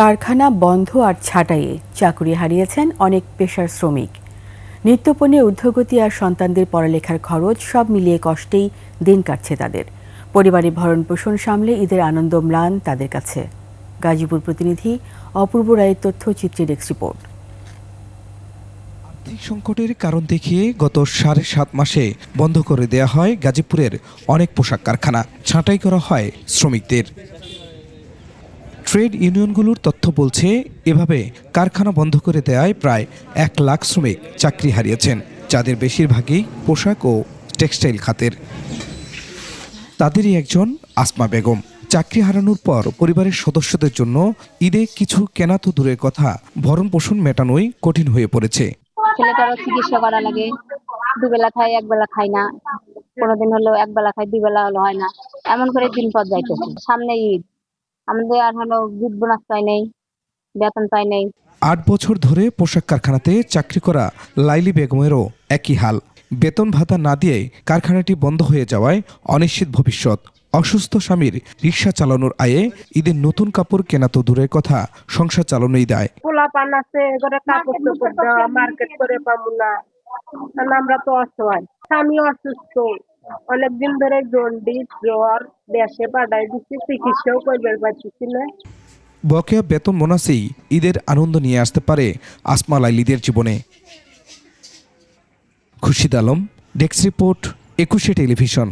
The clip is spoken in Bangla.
কারখানা বন্ধ আর ছাঁটাইয়ে চাকুরি হারিয়েছেন অনেক পেশার শ্রমিক। নিত্যপণ্যে ঊর্ধ্বগতি আর সন্তানদের পড়ালেখার খরচ সব মিলিয়ে কষ্টেই দিন কাটছে তাদের। পরিবারের ভরণ পোষণ সামলে ঈদের আনন্দ ম্লান তাদের কাছে। গাজীপুর প্রতিনিধি অপূর্ব রায়ের তথ্যচিত্রের ডেস্ক রিপোর্ট। আর্থিক সংকটের কারণ দেখিয়ে গত সাড়ে সাত মাসে বন্ধ করে দেয়া হয় গাজীপুরের অনেক পোশাক কারখানা। ছাঁটাই করা হয় শ্রমিকদের। ট্রেড ইউনিয়নগুলোর তথ্য বলছে, এভাবে কারখানা বন্ধ করে দেয়ায় প্রায় এক লাখ শ্রমিক চাকরি হারিয়েছেন, যাদের বেশিরভাগই পোশাক ও টেক্সটাইল খাতের। তাদেরই একজন আসমা বেগম। চাকরি হারানোর পর পরিবারের সদস্যদের জন্য ঈদে কিছু কেনা তো দূরের কথা, ভরণ পোষণ মেটানোই কঠিন হয়ে পড়েছে। চিকিৎসা করা লাগে, দুবেলা খাই এক বেলা খাই না। কোনোদিন হলো এক বেলা খাই দুই বেলা হলো হয় না। এমন করে দিন পর যাইতেছে। সামনে ঈদ। আমাদের আর হলো ঈদ বোনাস পাই নেই বেতন পাই নেই। আট বছর ধরে পোশাক কারখানাতে চাকরি করা লাইলি বেগমেরও একই হাল। বেতন ভাতা না দিয়ে কারখানাটি বন্ধ হয়ে যাওয়ায় অনিশ্চিত ভবিষ্যৎ। অসুস্থ স্বামীর রিক্সা চালানোর আয়ে ঈদের নতুন কাপড় কেনা তো দূরের কথা সংসার চালানোই দায়। পোলা পান আছে করে কাপড় চোপড় মার্কেট করে পাবো না। আমরা তো অসহায়। স্বামী অসুস্থ। অনেকদিন ধরে জন্ডিস, জ্বর দেশে পাঠাই দিচ্ছি চিকিৎসাও করবে পারছি না। বকেয়া বেতন বোনাসেই ঈদের আনন্দ নিয়ে আসতে পারে আসমা লাইলিদের জীবনে। Khurshid Alam, desk report, Ekushey television.